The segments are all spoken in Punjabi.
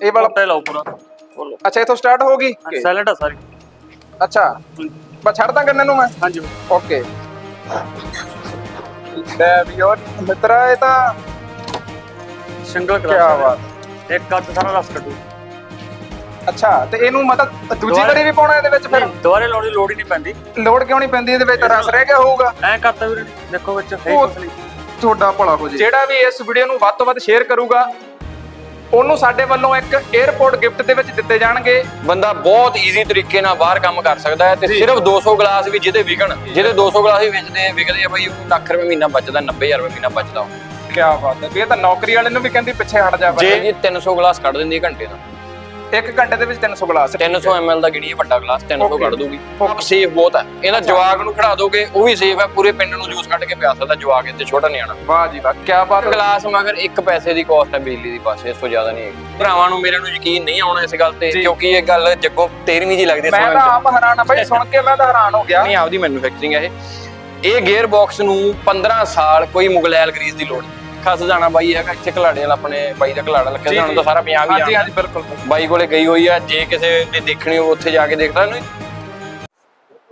ਇਹ ਵਾਲਾ ਤੇ ਲਾਓ ਪੂਰਾ। ਬੋਲੋ। ਅੱਛਾ ਇਥੋਂ ਸਟਾਰਟ ਹੋ ਗਈ? ਸਾਇਲੈਂਟ ਆ ਸਾਰੀ। ਅੱਛਾ। ਬਸ ਛੱਡ ਦਾਂ ਗੰਨੇ ਨੂੰ ਮੈਂ? ਹਾਂਜੀ। ਓਕੇ ਲੈ ਵੀ ਉਹ ਮਿੱਤਰਾ ਇਹ ਤਾਂ ਸਿੰਗਲ ਕੀ ਕਰਾ ਬਾਤ। ਇੱਕ ਕੱਟ ਸਾਰਾ ਰਸ ਕੱਢੂ। ਅੱਛਾ ਤੇ ਇਹਨੂੰ ਮਤਲਬ ਦੂਜੀ ਵਾਰੀ ਵੀ ਪਾਉਣਾ ਇਹਦੇ ਵਿੱਚ ਫਿਰ? ਦੁਬਾਰੇ ਲਾਉਣ ਦੀ ਲੋੜ ਹੀ ਨਹੀਂ ਪੈਂਦੀ। ਲੋਡ ਕਿਉਂ ਨਹੀਂ ਪੈਂਦੀ ਇਹਦੇ ਵਿੱਚ? ਤਾਂ ਰਸ ਰਹਿ ਗਿਆ ਹੋਊਗਾ। ਐਂ ਕਰਤਾ ਵੀਰ ਦੇਖੋ ਵਿੱਚ ਕੁਛ ਨਹੀਂ। ਤੁਹਾਡਾ ਭਲਾ ਹੋ ਜੇ। ਜਿਹੜਾ ਵੀ ਇਸ ਵੀਡੀਓ ਨੂੰ ਵੱਧ ਤੋਂ ਵੱਧ ਸ਼ੇਅਰ ਕਰੂਗਾ ਉਹਨੂੰ ਸਾਡੇ ਵੱਲੋਂ ਇੱਕ 에어ਪੋਰਟ ਗਿਫਟ ਦੇ ਵਿੱਚ ਦਿੱਤੇ ਜਾਣਗੇ। ਬੰਦਾ ਬਹੁਤ ਈਜ਼ੀ ਤਰੀਕੇ ਨਾਲ ਬਾਹਰ ਕੰਮ ਕਰ ਸਕਦਾ ਹੈ ਤੇ। ਸਿਰਫ 200 ਗਲਾਸ ਵੀ ਜਿਹਦੇ ਵਿਕਣ ਜਿਹਦੇ 200 ਗਲਾਸ ਵੀ ਵੇਚਦੇ ਵਿਕਦੇ ਆ ਬਈ ਉਹ ਲੱਖ ਰੁਪਏ ਮਹੀਨਾ ਬਚਦਾ 90000 ਰੁਪਏ ਮਹੀਨਾ ਬਚਦਾ। ਕੀ ਬਾਤ ਹੈ। ਇਹ ਤਾਂ ਨੌਕਰੀ ਵਾਲੇ ਨੂੰ ਵੀ ਕਹਿੰਦੀ ਪਿੱਛੇ ਹਟ ਜਾ ਜੇ ਜੀ 300 ਗਲਾਸ ਕੱਢ ਦਿੰਦੀ ਹੈ ਘੰਟੇ ਦਾ। ਇੱਕ ਘੰਟੇ ਦੇ ਵਿੱਚ 300 ਗਲਾਸ 300 ml ਦਾ ਗਿਣੀਏ ਵੱਡਾ ਗਲਾਸ 300 Okay. ਕੱਢ ਦੂਗੀ. ਸੇਫ ਬਹੁਤ ਹੈ। ਇਹਦਾ ਜਵਾਗ ਨੂੰ ਖੜਾ ਦੋਗੇ ਉਹ ਵੀ ਸੇਫ ਹੈ। ਪੂਰੇ ਪਿੰਡ ਨੂੰ ਜੂਸ ਕੱਢ ਕੇ ਪਿਆ ਸਕਦਾ ਜਵਾਗ ਇੱਥੇ ਛੋਟਾ ਨਹੀਂ ਆਣਾ ਵਾਹ ਜੀ ਵਾਹ ਕੀ ਬਾਤ ਹੈ। ਗਲਾਸ ਮਗਰ 1 ਪੈਸੇ ਦੀ ਕਾਸਟ ਹੈ ਬਿਜਲੀ ਦੀ ਬਸ ਇਸ ਤੋਂ ਜ਼ਿਆਦਾ ਨਹੀਂ ਹੈਗੀ। ਭਰਾਵਾਂ ਨੂੰ ਮੇਰੇ ਨੂੰ ਯਕੀਨ ਨਹੀਂ ਆਉਣਾ ਇਸ ਗੱਲ ਤੇ। ਕਿਉਂਕਿ ਇਹ ਗੱਲ ਜੱਗੋਂ 13ਵੀਂ ਜੀ ਲੱਗਦੀ ਹੈ ਮੈਂ ਸੁਣਨ ਤਾਂ ਚ। ਆਪ ਹੈਰਾਨ ਆ ਬਾਈ ਸੁਣ ਕੇ ਮੈਂ ਤਾਂ ਹੈਰਾਨ ਹੋ ਗਿਆ। ਨਹੀਂ ਆਪਦੀ ਮੈਨੂਫੈਕਚਰਿੰਗ ਹੈ ਇਹ। ਇਹ ਗੇਅਰ ਬਾਕਸ ਨੂੰ 15 ਸਾਲ ਕੋਈ ਮੁਗਲੈਲ ਗਰੀਸ ਦੀ ਲੋੜ ਨਹੀਂ। ਖਸ ਜਾਣਾ ਬਾਈ ਹੈਗਾ ਇੱਥੇ ਘਲਾੜੇ ਵਾਲਾ ਆਪਣੇ ਬਾਈ ਦਾ ਘਲਾੜਾ ਲੱਗਿਆ ਜੀ, ਤੁਹਾਨੂੰ ਤਾਂ ਸਾਰਾ ਪੰਜਾਬ ਹੀ ਹਾਂਜੀ ਹਾਂਜੀ ਬਿਲਕੁਲ ਬਾਈ ਕੋਲੇ ਗਈ ਹੋਈ ਆ ਜੇ ਕਿਸੇ ਨੇ ਦੇਖਣੀ ਹੋ ਉੱਥੇ ਜਾ ਕੇ ਦੇਖਦਾ ਨਹੀਂ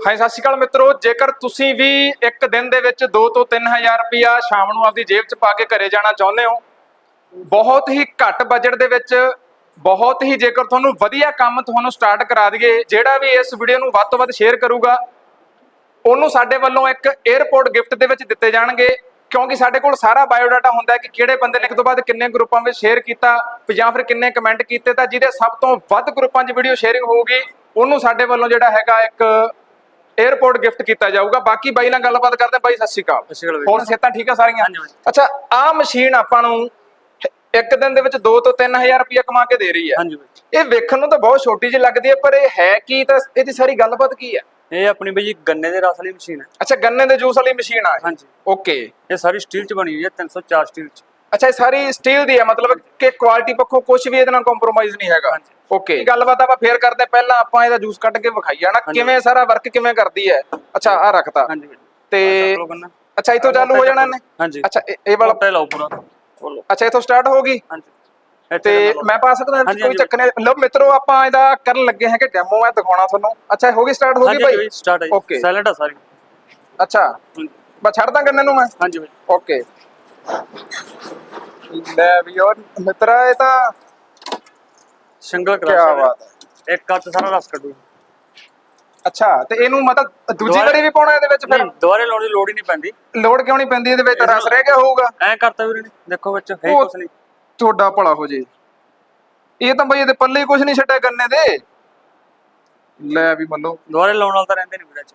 ਹਾਂ ਸਤਿ ਸ਼੍ਰੀ ਅਕਾਲ ਮਿੱਤਰੋ ਜੇਕਰ ਤੁਸੀਂ ਵੀ ਇੱਕ ਦਿਨ ਦੇ ਵਿੱਚ 2 ਤੋਂ 3000 ਰੁਪਇਆ ਸ਼ਾਮ ਨੂੰ ਆਪਦੀ ਜੇਬ 'ਚ ਪਾ ਕੇ ਘਰੇ ਜਾਣਾ ਚਾਹੁੰਦੇ ਹੋ ਬਹੁਤ ਹੀ ਘੱਟ ਬਜਟ ਦੇ ਵਿੱਚ ਬਹੁਤ ਹੀ ਜੇਕਰ ਤੁਹਾਨੂੰ ਵਧੀਆ ਕੰਮ ਤੁਹਾਨੂੰ ਸਟਾਰਟ ਕਰਾ ਦਈਏ ਜਿਹੜਾ ਵੀ ਇਸ ਵੀਡੀਓ ਨੂੰ ਵੱਧ ਤੋਂ ਵੱਧ ਸ਼ੇਅਰ ਕਰੂਗਾ ਉਹਨੂੰ ਸਾਡੇ ਵੱਲੋਂ ਇੱਕ 에어ਪੋਰਟ ਗਿਫਟ ਦੇ ਵਿੱਚ ਦਿੱਤੇ ਜਾਣਗੇ। ਕਿਉਂਕਿ ਸਾਡੇ ਕੋਲ ਸਾਰਾ ਬਾਇਓਡਾਟਾ ਹੁੰਦਾ ਹੈ ਕਿ ਕਿਹੜੇ ਬੰਦੇ ਨੇ ਇੱਕ ਤੋਂ ਬਾਅਦ ਕਿੰਨੇ ਗਰੁੱਪਾਂ ਵਿੱਚ ਸ਼ੇਅਰ ਕੀਤਾ ਜਾਂ ਫਿਰ ਕਿੰਨੇ ਕਮੈਂਟ ਕੀਤੇ ਤਾਂ ਜਿਹਦੇ ਸਭ ਤੋਂ ਵੱਧ ਗਰੁੱਪਾਂ 'ਚ ਵੀਡੀਓ ਸ਼ੇਅਰਿੰਗ ਹੋਊਗੀ ਉਹਨੂੰ ਸਾਡੇ ਵੱਲੋਂ ਜਿਹੜਾ ਹੈਗਾ ਇੱਕ 에어ਪੋਰਟ ਗਿਫਟ ਕੀਤਾ ਜਾਊਗਾ। ਬਾਕੀ ਬਾਈ ਨਾਲ ਗੱਲਬਾਤ ਕਰਦੇ ਬਾਈ ਸਤਿ ਸ਼੍ਰੀ ਅਕਾਲ। ਹੋਰ ਸਿਹਤਾਂ ਠੀਕ ਆ ਸਾਰੀਆਂ। ਅੱਛਾ ਆਹ ਮਸ਼ੀਨ ਆਪਾਂ ਨੂੰ ਇੱਕ ਦਿਨ ਦੇ ਵਿੱਚ 2 ਤੋਂ 3000 ਰੁਪਇਆ ਕਮਾ ਕੇ ਦੇ ਰਹੀ ਹੈ। ਹਾਂਜੀ ਇਹ ਵੇਖਣ ਨੂੰ ਤਾਂ ਬਹੁਤ ਛੋਟੀ ਜਿਹੀ ਲੱਗਦੀ ਹੈ ਪਰ ਇਹ ਹੈ ਕੀ? ਤਾਂ ਇਹਦੀ ਸਾਰੀ ਗੱਲਬਾਤ ਕੀ ਹੈ? ਇਹ ਆਪਣੀ ਬਈ ਜੀ ਗੰਨੇ ਦੇ ਰਸ ਵਾਲੀ ਮਸ਼ੀਨ ਹੈ। ਅੱਛਾ ਗੰਨੇ ਦੇ ਜੂਸ ਵਾਲੀ ਮਸ਼ੀਨ ਆ ਹਾਂਜੀ। ਓਕੇ। ਇਹ ਸਾਰੀ ਸਟੀਲ ਚ ਬਣੀ ਹੋਈ ਹੈ 304 ਸਟੀਲ ਚ। ਅੱਛਾ ਇਹ ਸਾਰੀ ਸਟੀਲ ਦੀ ਹੈ ਮਤਲਬ ਕਿ ਕੁਆਲਿਟੀ ਪੱਖੋਂ ਕੁਝ ਵੀ ਇਹਦੇ ਨਾਲ ਕੰਪਰੋਮਾਈਜ਼ ਨਹੀਂ ਹੈਗਾ। ਹਾਂਜੀ। ਓਕੇ। ਗੱਲਬਾਤ ਆਪਾਂ ਫੇਰ ਕਰਦੇ ਹਾਂ। ਪਹਿਲਾਂ ਆਪਾਂ ਇਹਦਾ ਜੂਸ ਕੱਢ ਕੇ ਵਿਖਾਈਏ ਨਾ ਹਾਂਜੀ। ਕਿਵੇਂ ਸਾਰਾ ਵਰਕ ਕਿਵੇਂ ਕਰਦੀ ਹੈ? ਅੱਛਾ ਆ ਰੱਖਤਾ ਹਾਂਜੀ ਬਾਈ ਤੇ ਚੱਕ ਲਓ ਗੰਨਾ। ਅੱਛਾ ਇਥੋਂ ਚਾਲੂ ਹੋ ਜਾਣਾ ਨੇ ਹਾਂਜੀ। ਅੱਛਾ ਇਹ- ਇਹ ਵਾਲਾ ਤੇ ਲਾਓ ਪੂਰਾ। ਅੱਛਾ ਇਥੋਂ ਸਟਾਰਟ ਹੋ ਗਈ? ਹਾਂਜੀ। ਤੇ ਮੈਂ ਪਾ ਸਕਦਾ ਕੋਈ ਨਹੀਂ। ਲਓ ਮਿੱਤਰੋ ਆਪਾਂ ਇਹਦਾ ਕਰਨ ਲੱਗੇ ਹਾਂ ਕਿ ਡੈਮੋ ਮੈਂ ਦਿਖਾਉਣਾ ਤੁਹਾਨੂੰ। ਅੱਛਾ ਹੋ ਗਈ ਸਟਾਰਟ ਹੋ ਗਈ ਭਾਈ? ਸਟਾਰਟ ਹੈ ਸਾਇਲੈਂਟ ਆ ਸਾਰੀ। ਅੱਛਾ। ਬਸ ਛੱਡ ਦਾਂ ਗੰਨੇ ਨੂੰ ਮੈਂ? ਹਾਂਜੀ ਬਾਈ। ਓਕੇ ਲੈ ਵੀ ਉਹ ਮਿੱਤਰਾ ਇਹ ਤਾਂ ਸਿੰਗਲ ਕੀ ਕਰਾ ਬਾਤ ਹੈ। ਇੱਕ ਕੱਟ ਸਾਰਾ ਰਸ ਕੱਢੂ। ਅੱਛਾ ਤੇ ਇਹਨੂੰ ਮਤਲਬ ਦੂਜੀ ਵਾਰੀ ਵੀ ਪਾਉਣਾ ਇਹਦੇ ਵਿੱਚ ਫਿਰ? ਦੁਬਾਰੇ ਲਾਉਣ ਦੀ ਲੋੜ ਹੀ ਨਹੀਂ ਪੈਂਦੀ। ਲੋਡ ਕਿਉਂ ਨਹੀਂ ਪੈਂਦੀ ਇਹਦੇ ਵਿੱਚ? ਰਸ ਰਹਿ ਗਿਆ ਹੋਊਗਾ। ਐਂ ਕਰਤਾ ਵੀਰ ਦੇਖੋ ਵਿੱਚ ਹੈ ਕੁਛ ਨਹੀਂ। ਤੁਹਾਡਾ ਭਲਾ ਹੋ ਜੇ। ਇਹ ਤਾਂ ਬਈ ਇਹਦੇ ਪੱਲੇ ਕੁਝ ਨਹੀਂ ਛੱਡਿਆ ਗੰਨੇ ਦੇ। ਲੈ ਵੀ ਮੰਨੋ। ਦੁਬਾਰੇ ਲਾਉਣ ਵਾਲਾ ਤਾਂ ਰਹਿੰਦੇ ਨਹੀਂ ਵੀਰੇ ਚ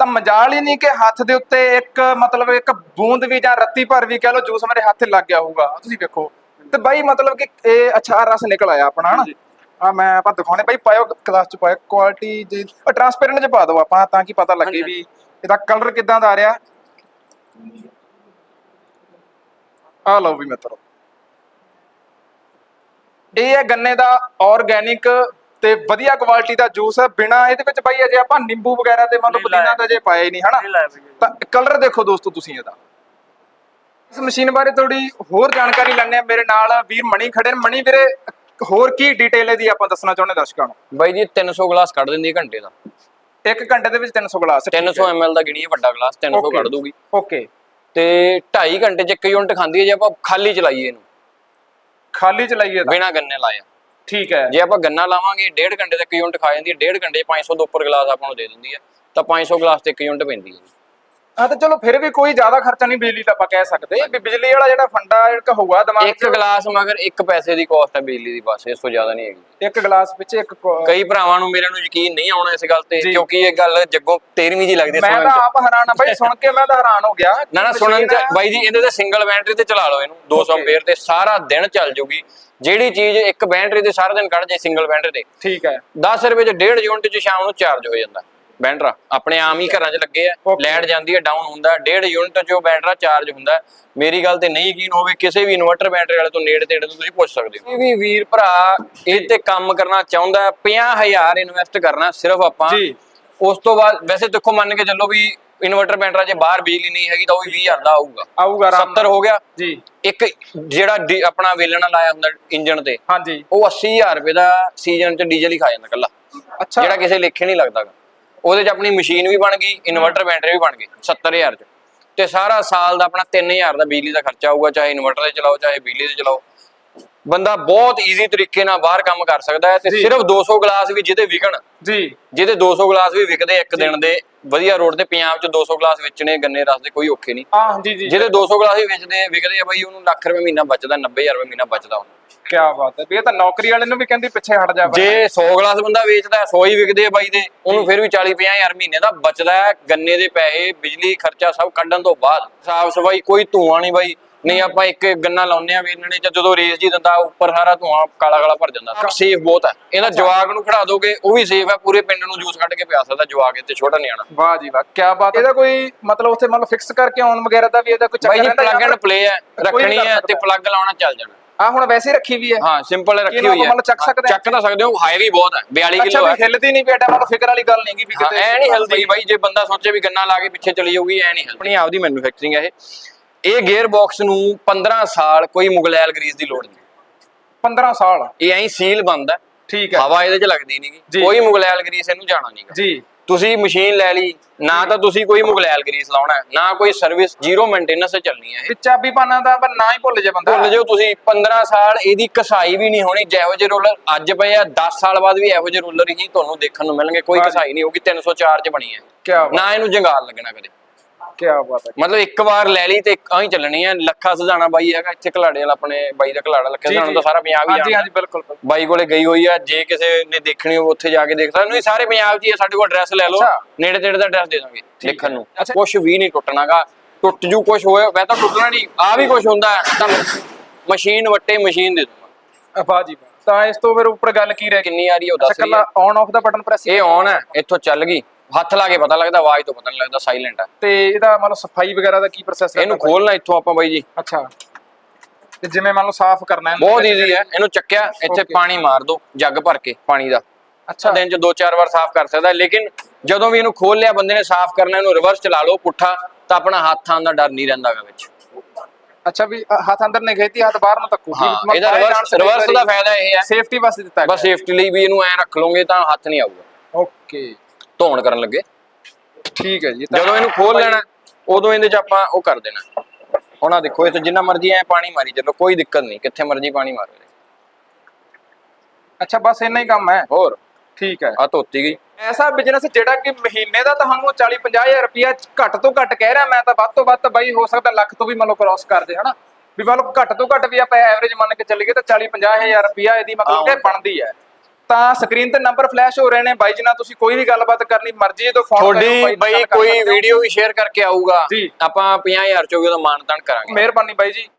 ਤਾਂ ਮਜਾਲ ਹੀ ਨਹੀਂ ਕਿ ਹੱਥ ਦੇ ਉੱਤੇ ਇੱਕ ਮਤਲਬ ਇੱਕ ਬੂੰਦ ਵੀ ਜਾਂ ਰੱਤੀ ਭਰ ਵੀ ਕਹਿ ਲਓ ਜੂਸ ਮੇਰੇ ਹੱਥ ਲੱਗ ਗਿਆ ਹੋਊਗਾ। ਤੁਸੀਂ ਵੇਖੋ। ਤੇ ਬਾਈ ਮਤਲਬ ਕਿ ਇਹ ਅੱਛਾ ਰਸ ਨਿਕਲ ਆਇਆ ਆਪਣਾ ਹਨਾ? ਆ ਮੈਂ ਆਪਾਂ ਦਿਖਾਉਣੇ। ਬਾਈ ਪਾਇਓ ਕਲਾਸ 'ਚ ਪਾਇਓ। ਕੁਆਲਿਟੀ ਜੇ ਟ੍ਰਾਂਸਪੇਰੈਂਟ 'ਚ ਪਾ ਦਿਓ ਆਪਾਂ ਤਾਂ ਕਿ ਪਤਾ ਲੱਗੇ। ਵੀ ਇਹਦਾ ਕਲਰ ਕਿਦਾਂ ਦਾ ਆ ਰਿਹਾ। ਆ ਲਓ ਵੀ ਮਿੱਤਰੋ। ਇਹ ਹੈ ਗੰਨੇ ਦਾ ਆਰਗੈਨਿਕ ਤੇ ਵਧੀਆ ਕੁਆਲਿਟੀ ਦਾ ਜੂਸ ਹੈ। ਬਿਨਾ ਇਹਦੇ ਵਿੱਚ ਬਾਈ ਅਜੇ ਆਪਾਂ ਨਿੰਬੂ ਵਗੈਰਾ ਤੇ ਮੰਨ ਲਓ ਨਹੀਂ ਲਾਇਆ। ਪੁਦੀਨਾ ਤਾਂ ਅਜੇ ਪਾਇਆ ਹੀ ਨਹੀਂ ਹਨਾ? ਤਾਂ ਕਲਰ ਦੇਖੋ ਦੋਸਤੋ ਤੁਸੀਂ ਇਹਦਾ। ਇਸ ਮਸ਼ੀਨ ਬਾਰੇ ਥੋੜੀ ਹੋਰ ਜਾਣਕਾਰੀ ਲੈਣੇ ਆ ਮੇਰੇ ਨਾਲ ਵੀਰ ਮਣੀ ਖੜੇ ਨੇ। ਮਣੀ ਵੀਰੇ ਹੋਰ ਕੀ ਡਿਟੇਲ ਇਹਦੀ ਆਪਾਂ ਦੱਸਣਾ ਚਾਹੁੰਦੇ ਦਰਸ਼ਕਾਂ ਨੂੰ? ਬਾਈ ਜੀ 300 ਗਲਾਸ ਕੱਢ ਦਿੰਦੀ ਹੈ ਘੰਟੇ ਦਾ। ਇੱਕ ਘੰਟੇ ਦੇ ਵਿੱਚ 300 ਗਲਾਸ। 300 ml ਦਾ ਗਿਣੀਏ ਵੱਡਾ ਗਲਾਸ 300 Okay. ਕੱਢ ਦੂਗੀ ਓਕੇ। ਤੇ 2.5 ਘੰਟੇ ਚ ਇੱਕ ਯੂਨਿਟ ਖਾਂਦੀ ਹੈ ਜੇ ਆਪਾਂ ਖਾਲੀ ਚਲਾਈਏ ਇਹਨੂੰ। ਖਾਲੀ ਚਲਾਈਏ ਤਾਂ? ਬਿਨਾ ਗੰਨੇ ਲਾਇਆ ਠੀਕ ਹੈ। ਜੇ ਆਪਾਂ ਗੰਨਾ ਲਾਵਾਂਗੇ 1.5 ਘੰਟੇ ਤੱਕ ਯੂਨਿਟ ਖਾ ਜਾਂਦੀ ਹੈ 1.5 ਘੰਟੇ 'ਚ 500 ਤੋਂ ਉੱਪਰ ਗਲਾਸ ਆਪਾਂ ਨੂੰ ਦੇ ਦਿੰਦੀ ਹੈ। ਤਾਂ 500 ਗਲਾਸ ਤੇ ਇੱਕ ਯੂਨਿਟ ਪੈਂਦੀ ਹੈ। ਹਾਂ ਤਾਂ ਚਲੋ ਫਿਰ ਵੀ ਕੋਈ ਜ਼ਿਆਦਾ ਖਰਚਾ ਨਹੀਂ ਬਿਜਲੀ ਦਾ ਆਪਾਂ ਕਹਿ ਸਕਦੇ। ਵੀ ਬਿਜਲੀ ਵਾਲਾ ਜਿਹੜਾ ਫੰਡਾ ਇੱਕ ਹੋਊਗਾ ਦਿਮਾਗ ਇੱਕ ਗਲਾਸ ਮਗਰ 1 ਪੈਸੇ ਦੀ ਕਾਸਟ ਹੈ ਬਿਜਲੀ ਦੀ ਬਸ ਇਸ ਤੋਂ ਜ਼ਿਆਦਾ ਨਹੀਂ ਹੈਗੀ। ਇੱਕ ਗਲਾਸ ਵਿੱਚ ਇੱਕ ਕਈ ਭਰਾਵਾਂ ਨੂੰ ਮੇਰੇ ਨੂੰ ਯਕੀਨ ਨਹੀਂ ਆਉਣਾ ਇਸ ਗੱਲ ਤੇ। ਕਿਉਂਕਿ ਇਹ ਗੱਲ ਜੱਗੋਂ 13ਵੀਂ ਜੀ ਲੱਗਦੀ ਹੈ ਮੈਂ ਸੁਣਨ ਤਾਂ ਆਪ ਹੈਰਾਨ ਆ ਬਾਈ ਸੁਣ ਕੇ ਮੈਂ ਤਾਂ ਹੈਰਾਨ ਹੋ ਗਿਆ ਨਾ ਨਾ ਸੁਣਨ ਚ ਬਾਈ ਜੀ ਇਹਦੇ ਤੇ ਸਿੰਗਲ ਬੈਟਰੀ ਤੇ ਚਲਾ ਲਓ ਇਹਨੂੰ 200 Okay. ਐਂਪੀਅਰ ਤੇ ਸਾਰਾ ਦਿਨ ਚੱਲ ਜੂਗੀ। ਜਿਹੜੀ ਚੀਜ਼ ਇੱਕ ਬੈਟਰੀ ਤੇ ਸਾਰਾ ਦਿਨ ਕੱਢ ਜੇ ਸਿੰਗਲ ਬੈਟਰੀ ਤੇ ਠੀਕ ਹੈ। 10 ਰੁਪਏ ਚ 1.5 ਯੂਨਿਟ ਚ ਸ਼ਾਮ ਨੂੰ ਚਾਰਜ ਹੋ ਜਾਂਦਾ। ਬੈਟਰਾ ਆਪਣੇ ਆਮ ਹੀ ਘਰਾਂ 'ਚ ਲੱਗੇ ਆ. ਲਾਈਟ ਜਾਂਦੀ ਹੈ ਡਾਊਨ ਹੁੰਦਾ 1.5 ਯੂਨਿਟ ਉਹ ਬੈਟਰਾ ਚਾਰਜ ਹੁੰਦਾ। ਮੇਰੀ ਗੱਲ ਤੇ ਨਹੀਂ ਯਕੀਨ ਹੋਵੇ ਕਿਸੇ ਵੀ ਇਨਵਰਟਰ ਬੈਟਰੀ ਵਾਲੇ ਤੋਂ ਨੇੜੇ ਤੇੜੇ ਤੋਂ ਤੁਸੀਂ ਪੁੱਛ ਸਕਦੇ ਹੋ। ਵੀ ਵੀਰ ਭਰਾ ਇਹ ਤੇ ਕੰਮ ਕਰਨਾ ਚਾਹੁੰਦਾ ਹੈ, 50000 ਇਨਵੈਸਟ ਕਰਨਾ ਸਿਰਫ ਆਪਾਂ। ਜੀ। ਉਸ ਤੋਂ ਬਾਅਦ ਵੈਸੇ ਦੇਖੋ ਮੰਨ ਕੇ ਚੱਲੋ ਵੀ ਇਨਵਰਟਰ ਬੈਟਰਾ ਜੇ ਬਾਹਰ ਬਿਜਲੀ ਨਹੀਂ ਹੈਗੀ ਤਾਂ ਉਹ ਵੀ 20000 ਦਾ ਆਊਗਾ। ਆਊਗਾ ਆਰਾਮ 70 ਹੋ ਗਿਆ। ਜੀ। ਇੱਕ ਜਿਹੜਾ ਆਪਣਾ ਵੇਲਣਾ ਲਾਇਆ ਹੁੰਦਾ ਇੰਜਨ ਤੇ ਹਾਂਜੀ। ਉਹ 80000 ਰੁਪਏ ਦਾ ਸੀਜ਼ਨ ਚ ਡੀਜ਼ਲ ਹੀ ਖਾ ਜਾਂਦਾ ਕੱਲਾ ਅੱਛਾ। ਜਿਹੜਾ ਕਿਸੇ ਲੇਖੇ ਨਹੀਂ ਲੱਗਦਾ। ਉਹਦੇ ਚ ਆਪਣੀ ਮਸ਼ੀਨ ਵੀ ਬਣ ਗਈ, ਇਨਵਰਟਰ ਬੈਟਰੀ ਵੀ ਬਣ ਗਈ 70000 ਚ। ਤੇ ਸਾਰਾ ਸਾਲ ਦਾ ਆਪਣਾ 3000 ਦਾ ਬਿਜਲੀ ਦਾ ਖਰਚਾ ਆਊਗਾ, ਚਾਹੇ ਇਨਵਰਟਰ ਤੇ ਚਲਾਓ, ਚਾਹੇ ਬਿਜਲੀ ਤੇ ਚਲਾਓ। ਬੰਦਾ ਬਹੁਤ ਈਜ਼ੀ ਤਰੀਕੇ ਨਾਲ ਬਾਹਰ ਕੰਮ ਕਰ ਸਕਦਾ ਹੈ ਤੇ। ਸਿਰਫ 200 ਗਲਾਸ ਵੀ ਜਿਹਦੇ ਵਿਕਣ। ਜੀ। ਜਿਹਦੇ 200 ਗਲਾਸ ਵੀ ਵਿਕਦੇ ਇੱਕ ਦਿਨ ਦੇ ਵਧੀਆ ਰੋਡ ਤੇ ਪੰਜਾਬ ਚ 200 ਗਲਾਸ ਵੇਚਣੇ ਗੰਨੇ ਰਸ ਦੇ ਕੋਈ ਔਖੇ ਨਹੀਂ। ਆਹ ਜੀ ਜੀ। ਜਿਹਦੇ 200 ਗਲਾਸ ਵੀ ਵੇਚਦੇ ਵਿਕਦੇ ਆ ਬਾਈ ਉਹਨੂੰ ਲੱਖ ਰੁਪਏ ਮਹੀਨਾ ਬਚਦਾ 90000 ਰੁਪਏ ਮਹੀਨਾ ਬਚਦਾ ਉਹਨੂੰ। ਕੀ ਬਾਤ ਹੈ। ਵੀ ਇਹ ਤਾਂ ਨੌਕਰੀ ਵਾਲੇ ਨੂੰ ਵੀ ਕਹਿੰਦੀ ਪਿੱਛੇ ਹਟ ਜਾ। ਜੇ 100 ਗਲਾਸ ਬੰਦਾ ਵੇਚਦਾ 100 ਹੀ ਵਿਕਦੇ ਆ ਬਾਈ ਦੇ ਉਹਨੂੰ ਫਿਰ ਵੀ 40 ਹਜ਼ਾਰ ਮਹੀਨੇ ਦਾ ਬਚਦਾ ਹੈ। ਗੰਨੇ ਦੇ ਪੈਸੇ ਬਿਜਲੀ ਖਰਚਾ ਸਭ ਕੱਢਣ ਤੋਂ ਬਾਅਦ। ਸਾਫ਼ ਸਫ਼ਾਈ ਕੋਈ ਧੂਆਂ ਨਹੀਂ ਬਾਈ। ਨਹੀਂ ਆਪਾਂ ਇੱਕ ਗੰਨਾ ਲਾਉਂਦੇ ਆ ਵੇਲਣੇ ਚ ਜਦੋਂ ਰੇਸ ਜੀ ਦਿੰਦਾ ਉੱਪਰ ਸਾਰਾ ਧੂਆਂ ਕਾਲਾ ਕਾਲਾ ਭਰ ਜਾਂਦਾ। ਸੇਫ ਬਹੁਤ ਹੈ। ਇਹਦਾ ਜਵਾਗ ਨੂੰ ਖੜਾ ਦੋਗੇ ਉਹ ਵੀ ਸੇਫ ਹੈ ਪੂਰੇ ਪਿੰਡ ਨੂੰ ਜੂਸ ਕੱਢ ਕੇ ਪਿਆ ਸਕਦਾ ਜਵਾਗ ਤੇ ਛੋਟਾ ਨਿਆਣਾ। ਵਾਹ ਜੀ ਵਾਹ ਕੀ ਬਾਤ ਇਹਦਾ ਕੋਈ ਮਤਲਬ ਉੱਥੇ ਮਤਲਬ ਫਿਕਸ ਕਰਕੇ ਆਨ ਵਗੈਰਾ ਦਾ ਵੀ ਇਹਦਾ ਕੋਈ ਚੱਕਰ ਜੀ ਪਲੱਗ ਐਂਡ ਪਲੇ ਹੈ ਵੀ ਰੱਖਣੀ ਹੈ ਤੇ। ਪਲੱਗ ਲਾਉਣਾ ਚੱਲ ਜਾਣਾ। ਆ ਹੁਣ ਵੈਸੇ ਰੱਖੀ ਵੀ ਹੈ। ਹਾਂ ਸਿੰਪਲ ਰੱਖੀ ਇਹਨੂੰ ਹੋਈ ਹੈ। ਮਤਲਬ ਚੱਕ ਸਕਦੇ? ਚੱਕ ਤਾਂ ਸਕਦੇ ਹੋ ਹਾਈ ਵੀ ਬਹੁਤ ਹੈ 42 ਅੱਛਾ ਕਿਲੋ ਵੀ ਹੈ। ਹਿੱਲਦੀ ਨਹੀਂ ਬੇਟਾ ਮਤਲਬ ਫਿਕਰ ਵਾਲੀ ਗੱਲ ਨਹੀਂਗੀ ਵੀ ਕਿਤੇ ਐ ਨਹੀਂ ਹਿਲਦੀ ਬਾਈ ਜੇ ਬੰਦਾ ਸੋਚੇ ਵੀ ਗੰਨਾ ਲਾ ਕੇ ਪਿੱਛੇ ਚਲੀ ਜਾਊਗੀ ਐ ਨਹੀਂ ਹਿਲਦੀ ਆਪਣੀ ਆਪਦੀ ਮੈਨੂਫੈਕਚਰਿੰਗ ਹੈ ਇਹ। ਇਹ ਗੇਅਰ ਬਾਕਸ ਨੂੰ 15 ਸਾਲ ਕੋਈ ਮੁਗਲੈਲ ਗਰੀਸ ਦੀ ਲੋੜ ਨਹੀਂ। 15 ਸਾਲ। ਇਹ ਐਂ ਸੀਲ ਬੰਦ ਹੈ। ਠੀਕ ਹੈ। ਹਵਾ ਇਹਦੇ 'ਚ ਲੱਗਦੀ ਨਹੀਂਗੀ। ਕੋਈ ਮੁਗਲੈਲ ਗਰੀਸ ਇਹਨੂੰ ਜਾਣਾ ਨਹੀਂਗਾ ਜੀ। ਤੁਸੀਂ ਮਸ਼ੀਨ ਲੈ ਲਈ ਨਾ ਤਾਂ ਤੁਸੀਂ ਕੋਈ ਮੁਗਲੈਲ ਗਰੀਸ ਲਾਉਣਾ ਨਾ ਕੋਈ ਸਰਵਿਸ ਜ਼ੀਰੋ ਮੇਨਟੇਨੈਂਸ ਤੇ ਚੱਲਣੀ ਹੈ ਇਹ। ਚਾਬੀ ਪਾਣਾ ਦਾ ਪਰ ਨਾ ਹੀ ਭੁੱਲ ਜੇ ਬੰਦਾ। ਭੁੱਲ ਜਾਓ ਤੁਸੀਂ 15 ਸਾਲ ਇਹਦੀ ਕਸਾਈ ਵੀ ਨਹੀਂ ਹੋਣੀ ਜਿਹੋ ਜਿਹੇ ਰੋਲਰ ਅੱਜ ਪਏ ਆ 10 ਸਾਲ ਬਾਅਦ ਵੀ ਇਹੋ ਜਿਹੇ ਰੋਲਰ ਹੀ ਤੁਹਾਨੂੰ ਦੇਖਣ ਨੂੰ ਮਿਲਣਗੇ। ਕੋਈ। ਕਸਾਈ ਨਹੀਂ ਹੋਊਗੀ 304 ਚ ਬਣੀ ਹੈ। ਨਾ ਇਹਨੂੰ ਜੰਗਾਲ ਲੱਗਣਾ ਕਦੇ। ਕੀ ਬਾਤ ਹੈ। ਮਤਲਬ ਇੱਕ ਵਾਰ ਲੈ ਲਈ ਤੇ ਆਂ ਹੀ ਚੱਲਣੀ ਹੈ ਲੱਖਾ ਸੁਝਾਣਾ ਬਾਈ ਹੈਗਾ। ਇੱਥੇ ਘਲਾੜੇ ਵਾਲਾ ਆਪਣੇ ਬਾਈ ਦਾ ਘਲਾੜਾ ਲੱਖਾ ਜੀ। ਤਾਂ ਸਾਰਾ ਪੰਜਾਬ ਹੀ ਹਾਂਜੀ ਜਾਣਦਾ ਹਾਂਜੀ ਬਿਲਕੁਲ। ਬਾਈ ਕੋਲੇ ਗਈ ਹੋਈ ਆ। ਜੇ ਕਿਸੇ ਨੇ ਦੇਖਣੀ ਹੋਵੇ ਉੱਥੇ ਜਾ ਕੇ ਦੇਖ ਸਕਦਾ। ਨਹੀਂ ਸਾਰੇ ਪੰਜਾਬ 'ਚ ਹੀ ਆ। ਸਾਡੇ ਕੋਲ ਐਡਰੈਸ ਲੈ ਲਓ। ਨੇੜੇ ਤੇੜੇ ਦਾ ਐਡਰੈਸ ਦੇ ਦਾਂਗੇ ਦੇਖਣ ਨੂੰ। ਕੁਝ ਵੀ ਨਹੀਂ ਟੁੱਟਣਾਗਾ। ਟੁੱਟ ਜੂ ਕੁਝ ਹੋਇਆ ਵੈ ਤਾਂ ਟੁੱਟਣਾ ਨਹੀਂ। ਆ ਵੀ ਕੁਝ ਹੁੰਦਾ ਹੈ। ਤਾਂ ਮਸ਼ੀਨ ਵੱਟੇ ਮਸ਼ੀਨ ਦੇ ਦੂੰਗਾ। ਵਾਹ ਜੀ। ਤਾਂ ਇਸ ਤੋਂ ਫਿਰ ਉੱਪਰ ਗੱਲ ਕੀ ਰਹਿ ਕਿੰਨੀ ਆ ਰਹੀ ਉਹ ਦੱਸ ਰਹੀ ਕੱਲਾ ਹੈ। ਔਨ ਆਫ ਦਾ ਬਟਨ ਪ੍ਰੈਸ ਇਹ ਔਨ ਹੈ। ਇੱਥੋਂ ਚੱਲ ਗਈ। ਹੱਥ ਲਾ ਕੇ ਪਤਾ ਲੱਗਦਾ ਆਵਾਜ਼ ਤੋਂ ਪਤਾ ਨਹੀਂ ਲੱਗਦਾ ਸਾਇਲੈਂਟ ਹੈ ਤੇ ਇਹਦਾ ਮਤਲਬ ਸਫ਼ਾਈ ਵਗੈਰਾ ਦਾ ਕੀ ਪ੍ਰੋਸੈਸ ਹੈ? ਇਹਨੂੰ ਖੋਲਣਾ ਇੱਥੋਂ ਆਪਾਂ ਬਾਈ ਜੀ। ਅੱਛਾ। ਤੇ ਜਿਵੇਂ ਮੰਨ ਲਓ ਸਾਫ਼ ਕਰਨਾ ਹੈ। ਬਹੁਤ ਈਜ਼ੀ ਹੈ। ਇਹਨੂੰ ਚੱਕਿਆ ਇੱਥੇ. ਪਾਣੀ ਮਾਰ ਦੋ ਜੱਗ ਭਰ ਕੇ ਪਾਣੀ ਦਾ। ਅੱਛਾ। ਦਿਨ ਚ ਦੋ ਚਾਰ ਵਾਰ ਸਾਫ਼ ਕਰ ਸਕਦਾ ਹੈ, ਲੇਕਿਨ ਜਦੋਂ ਵੀ ਇਹਨੂੰ ਖੋਲ ਲਿਆ ਬੰਦੇ ਨੇ ਸਾਫ਼ ਕਰਨਾ ਇਹਨੂੰ ਰਿਵਰਸ ਚਲਾ ਲਓ ਪੁੱਠਾ ਤਾਂ ਆਪਣਾ ਹੱਥ ਦਾ ਡਰ ਨਹੀਂ ਰਹਿੰਦਾਗਾ ਵਿੱਚ। ਅੱਛਾ ਵੀ ਹੱਥ ਅੰਦਰ ਨਹੀਂ ਖੇਤੀ ਹੱਥ ਬਾਹਰ ਨੂੰ ਤੱਕੂ ਹਾਂ ਇਹਦਾ ਰਿਵਰਸ ਰਿਵਰਸ ਦਾ ਫਾਇਦਾ ਇਹ ਹੈ। ਸੇਫਟੀ ਵਾਸਤੇ ਦਿੱਤਾ ਬਸ ਸੇਫਟੀ ਲਈ ਵੀ ਇਹਨੂੰ ਐ ਰੱਖ ਲਓਗੇ ਤਾਂ ਹੱਥ ਨਹੀਂ ਆਊਗਾ। ਓਕੇ ਧੋਣ ਕਰਨ ਲੱਗੇ। ਠੀਕ ਹੈ ਜੀ ਜਦੋਂ ਇਹਨੂੰ ਖੋਲ ਲੈਣਾ ਉਦੋਂ ਇਹਦੇ ਚ ਆਪਾਂ ਉਹ ਕਰ ਦੇਣਾ। ਹੁਣ ਆ ਦੇਖੋ ਇਹ ਤੇ ਜਿੰਨਾ ਮਰਜ਼ੀ ਐ ਪਾਣੀ ਮਾਰੀ ਚੱਲੋ ਕੋਈ ਦਿੱਕਤ ਨਹੀਂ ਕਿੱਥੇ ਮਰਜ਼ੀ ਪਾਣੀ ਮਾਰੋ ਅੱਛਾ ਬਸ ਇੰਨਾ ਹੀ ਕੰਮ ਹੈ। ਹੋਰ? ਠੀਕ ਹੈ। ਆ ਧੋਤੀ ਗਈ। ਐਸਾ ਬਿਜ਼ਨਸ ਜਿਹੜਾ ਕਿ ਮਹੀਨੇ ਦਾ ਤੁਹਾਨੂੰ 40 50000 ਰੁਪਇਆ ਘੱਟ ਤੋਂ ਘੱਟ ਕਹਿ ਰਿਹਾ ਮੈਂ ਤਾਂ ਵੱਧ ਤੋਂ ਵੱਧ ਬਾਈ ਹੋ ਸਕਦਾ ਲੱਖ ਤੋਂ ਵੀ ਮੰਨ ਲਓ ਕ੍ਰਾਸ ਕਰ ਜੇ ਹਨਾ? ਵੀ ਮੰਨ ਲਓ ਘੱਟ ਤੋਂ ਘੱਟ ਵੀ ਆਪਾਂ ਐਵਰੇਜ ਮੰਨ ਕੇ ਚੱਲੀਏ ਤਾਂ 40 50000 ਰੁਪਇਆ ਇਹਦੀ ਮਤਲਬ ਕਿ ਬਣਦੀ ਹੈ। ਤਾਂ ਸਕਰੀਨ ਤੇ ਨੰਬਰ ਫਲੈਸ਼ ਹੋ ਰਹੇ ਨੇ। ਬਾਈ ਜੀ ਨਾਲ ਤੁਸੀਂ ਕੋਈ ਵੀ ਗੱਲਬਾਤ ਕਰਨੀ ਮਰਜ਼ੀ ਤੋਂ ਫੋਨ ਤੁਹਾਡੀ ਬਈ ਕੋਈ ਵੀਡੀਓ ਵੀ ਸ਼ੇਅਰ ਕਰਕੇ ਆਊਗਾ। ਆਪਾਂ 50000 ਚੋਂ ਵੀ ਉਹਦਾ ਮਾਨਤਾਨ ਕਰਾਂਗੇ। ਮਿਹਰਬਾਨੀ ਬਾਈ ਜੀ।